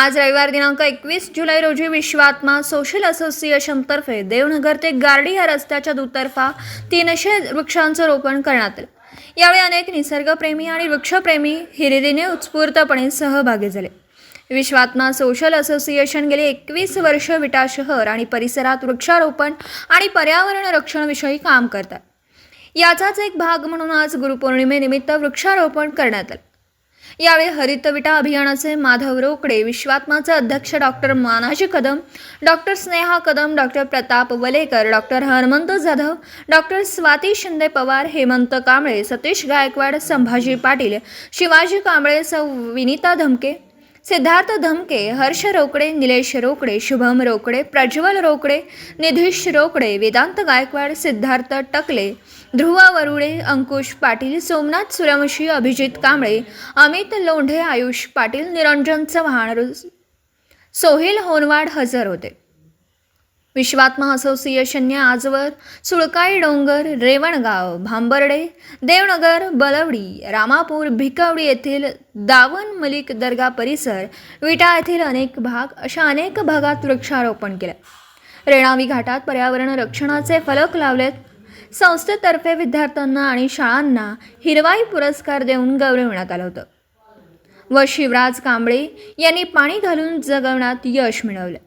आज रविवार दिनांक एकवीस जुलै रोजी विश्वात्मा सोशल असोसिएशनतर्फे देवनगर ते गार्डी या रस्त्याच्या दुतर्फा तीनशे वृक्षांचं रोपण करण्यात आलं. यावेळी अनेक निसर्गप्रेमी आणि वृक्षप्रेमी हिरिरीने उत्स्फूर्तपणे सहभागी झाले. विश्वात्मा सोशल असोसिएशन गेली एकवीस वर्ष विटा शहर आणि परिसरात वृक्षारोपण आणि पर्यावरण रक्षणाविषयी काम करतात. याचाच एक भाग म्हणून आज गुरुपौर्णिमेनिमित्त वृक्षारोपण करण्यात आलं. यावेळी हरितविटा अभियानाचे माधव रोकडे विश्वात्माचे अध्यक्ष doctor Manaji Kadam doctor Sneha Kadam doctor Pratap Walekar doctor Hanumant Jadhav doctor Swati Shinde Pawar Hemant Kamble Satish Gaikwad Sambhaji Patil Shivaji Kamble सौ विनिता धमके सिद्धार्थ धमके हर्ष रोकडे निलेश रोकडे शुभम रोकडे प्रज्वल रोकडे निधीश रोकडे वेदांत गायकवाड सिद्धार्थ टकले ध्रुवा वरुडे अंकुश पाटील सोमनाथ सूर्यवंशी अभिजित कांबळे अमित लोंढे आयुष पाटील निरंजन चव्हाण सोहेल होनवाड हजर होते. विश्वात्मा असोसिएशनने आजवर सुळकाई डोंगर रेवणगाव भांबर्डे देवनगर बलवडी रामापूर भिकवडी येथील दावन मलिक दर्गा परिसर विटा येथील अनेक भाग अशा अनेक भागात वृक्षारोपण केलं. रेणावी घाटात पर्यावरण रक्षणाचे फलक लावलेत. संस्थेतर्फे विद्यार्थ्यांना आणि शाळांना हिरवाई पुरस्कार देऊन गौरविण्यात आलं होतं. व शिवराज कांबळे यांनी पाणी घालून जगवण्यात यश मिळवलं.